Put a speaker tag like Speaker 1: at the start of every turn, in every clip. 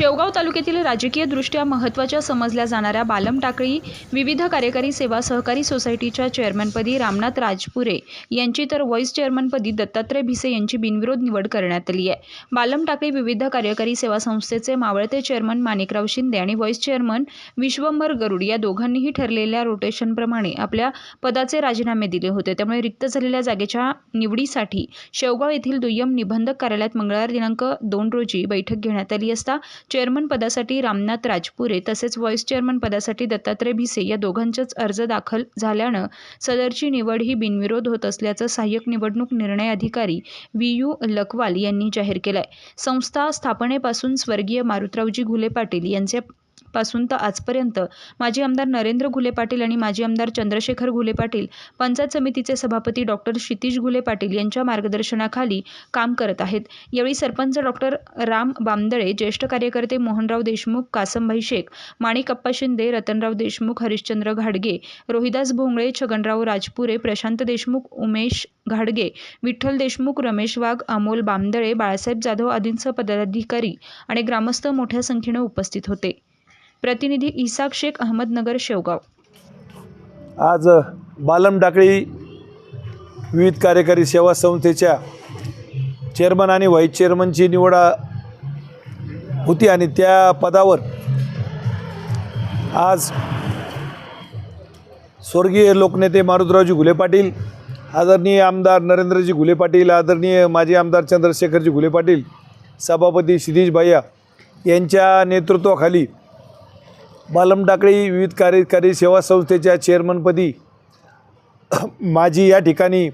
Speaker 1: शेवगाव तालुक्यातील राजकीयदृष्ट्या महत्त्वाच्या समजल्या जाणाऱ्या बालम टाकळी विविध कार्यकारी सेवा सहकारी सोसायटीच्या चेअरमनपदी रामनाथ राजपुरे यांची तर व्हाईस चेअरमनपदी दत्तात्रय भिसे यांची बिनविरोध निवड करण्यात आली आहे. बालम टाकळी विविध कार्यकारी सेवा संस्थेचे मावळते चेअरमन माणिकराव शिंदे आणि व्हाईस चेअरमन विश्वंभर गरुड या दोघांनीही ठरलेल्या रोटेशनप्रमाणे आपल्या पदाचे राजीनामे दिले होते. त्यामुळे रिक्त झालेल्या जागेच्या निवडीसाठी शेवगाव येथील दुय्यम निबंधक कार्यालयात मंगळवार दिनांक दोन रोजी बैठक घेण्यात आली असता चेअरमन पदासाठी रामनाथ राजपुरे तसेच व्हाईस चेअरमन पदासाठी दत्तात्रय भिसे या दोघांचाच अर्ज दाखल झाल्यानं सदरची निवड ही बिनविरोध होत असल्याचं सहाय्यक निवडणूक निर्णय अधिकारी व्ही यू लकवाल यांनी जाहीर केलाय. संस्था स्थापनेपासून स्वर्गीय मारुतरावजी घुले पाटील यांचे पासून तर आजपर्यंत माजी आमदार नरेंद्र घुले पाटील आणि माजी आमदार चंद्रशेखर घुले पाटील पंचायत समितीचे सभापती डॉक्टर क्षितिज घुले पाटील यांच्या मार्गदर्शनाखाली काम करत आहेत. यावेळी सरपंच डॉक्टर राम बांदळे ज्येष्ठ कार्यकर्ते मोहनराव देशमुख कासमभाई शेख माणिकप्पा शिंदे रतनराव देशमुख हरिश्चंद्र घाडगे रोहिदास भोंगळे छगनराव राजपुरे प्रशांत देशमुख उमेश घाडगे विठ्ठल देशमुख रमेश वाघ अमोल बांदळे बाळासाहेब जाधव आदींसह पदाधिकारी आणि ग्रामस्थ मोठ्या संख्येनं उपस्थित होते. प्रतिनिधी इसाक शेख अहमदनगर शेवगाव.
Speaker 2: आज बालम डाकळी विविध कार्यकारी सेवा संस्थेच्या चेअरमन आणि व्हाईस चेअरमनची निवड होती आणि त्या पदावर आज स्वर्गीय लोकनेते मारुतरावजी घुले पाटील आदरणीय आमदार नरेंद्रजी घुले पाटील आदरणीय माजी आमदार चंद्रशेखरजी घुले पाटील सभापती क्षितिज भैया यांच्या नेतृत्वाखाली बालम टाकळी विविध कार्यकारी सेवा संस्थेच्या चेअरमनपदी माझी या ठिकाणी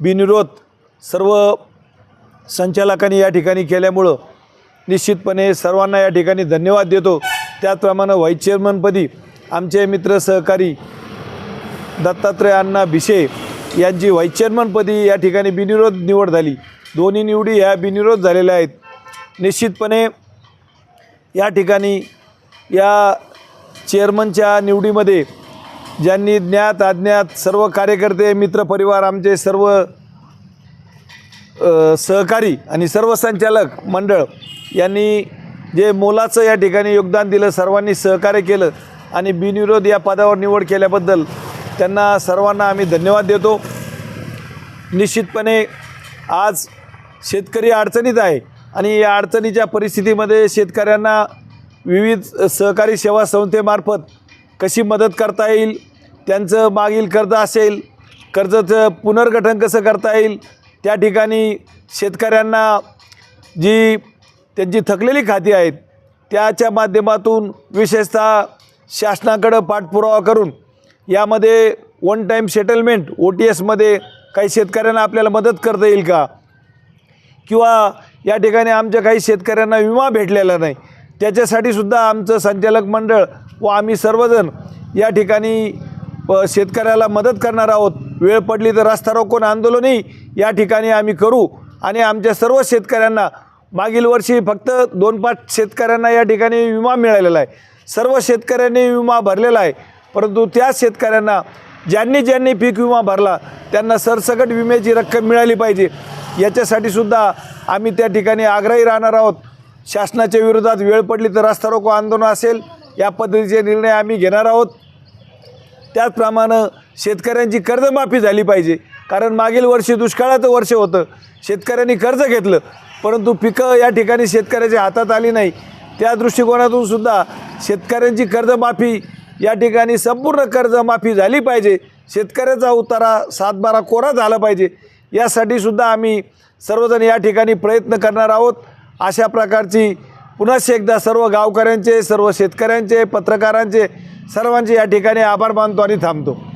Speaker 2: बिनविरोध सर्व संचालकांनी या ठिकाणी केल्यामुळं निश्चितपणे सर्वांना या ठिकाणी धन्यवाद देतो. त्याचप्रमाणे व्हाईस चेअरमनपदी आमचे मित्र सहकारी दत्तात्रय अण्णा भिषे यांची व्हाईस चेअरमनपदी या ठिकाणी बिनविरोध निवड झाली. दोन्ही निवडी ह्या बिनविरोध झालेल्या आहेत. निश्चितपणे या ठिकाणी या चेअरमनच्या निवडीमध्ये ज्यांनी ज्ञात अज्ञात सर्व कार्यकर्ते मित्रपरिवार आमचे सर्व सहकारी आणि सर्व संचालक मंडळ यांनी जे मोलाचं या ठिकाणी योगदान दिलं सर्वांनी सहकार्य केलं आणि बिनविरोध या पदावर निवड केल्याबद्दल त्यांना सर्वांना आम्ही धन्यवाद देतो. निश्चितपणे आज शेतकरी अडचणीत आहे आणि या अडचणीच्या परिस्थितीमध्ये शेतकऱ्यांना विविध सहकारी सेवा संस्थेमार्फत कशी मदत करता येईल त्यांचं मागील कर्ज असेल कर्जाचं पुनर्गठन कसं करता येईल त्या ठिकाणी शेतकऱ्यांना जी त्यांची थकलेली खाती आहेत त्याच्या माध्यमातून विशेषतः शासनाकडं पाठपुरावा करून यामध्ये one time settlement O T एसमध्ये काही शेतकऱ्यांना आपल्याला मदत करता येईल का? किंवा या ठिकाणी आमच्या काही शेतकऱ्यांना विमा भेटलेला नाही त्याच्यासाठी सुद्धा आमचं संचालक मंडळ व आम्ही सर्वजण या ठिकाणी शेतकऱ्याला मदत करणार आहोत. वेळ पडली तर रस्ता रोकोन आंदोलनही या ठिकाणी आम्ही करू आणि आमच्या सर्व शेतकऱ्यांना मागील वर्षी फक्त दोन पाच शेतकऱ्यांना या ठिकाणी विमा मिळालेला आहे. सर्व शेतकऱ्यांनी विमा भरलेला आहे. परंतु त्या शेतकऱ्यांना ज्यांनी ज्यांनी पीक विमा भरला त्यांना सरसकट विम्याची रक्कम मिळाली पाहिजे. याच्यासाठी सुद्धा आम्ही त्या ठिकाणी आग्रही राहणार आहोत. शासनाच्या विरोधात वेळ पडली तर रस्ता रोको आंदोलन असेल या पद्धतीचे निर्णय आम्ही घेणार आहोत. त्याचप्रमाणे शेतकऱ्यांची कर्जमाफी झाली पाहिजे. कारण मागील वर्षी दुष्काळाचं वर्ष होतं. शेतकऱ्यांनी कर्ज घेतलं परंतु पिकं या ठिकाणी शेतकऱ्याच्या हातात आली नाही. त्या दृष्टिकोनातून सुद्धा शेतकऱ्यांची कर्जमाफी या ठिकाणी संपूर्ण कर्जमाफी झाली पाहिजे. शेतकऱ्याचा उतारा सातबारा कोरा झाला पाहिजे. यासाठी सुद्धा आम्ही सर्वजण या ठिकाणी प्रयत्न करणार आहोत. अशा प्रकारची पुन्हा एकदा सर्व गावकऱ्यांचे सर्व शेतकऱ्यांचे पत्रकारांचे सर्वांचे या ठिकाणी आभार मानतो आणि थांबतो.